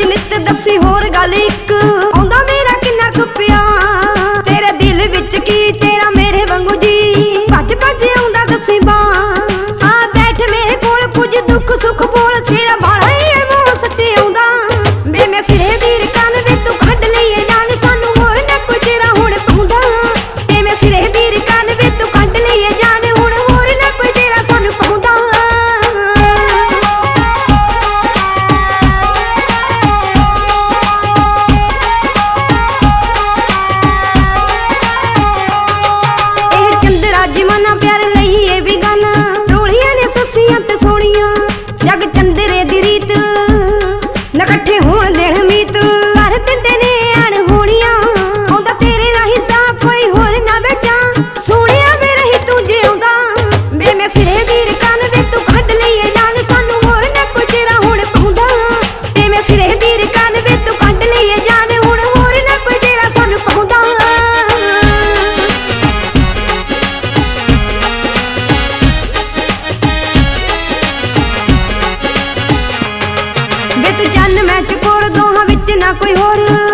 ਚ ਨਿੱਤ ਦੱਸੀ ਹੋਰ ਗੱਲ ਇੱਕ। ਆਉਂਦਾ रीत ਤੇ ਚੰਨ ਮੈਂ ਚਕੋਰ ਦੋਹਾਂ ਵਿੱਚ ਨਾ ਕੋਈ ਹੋਰ।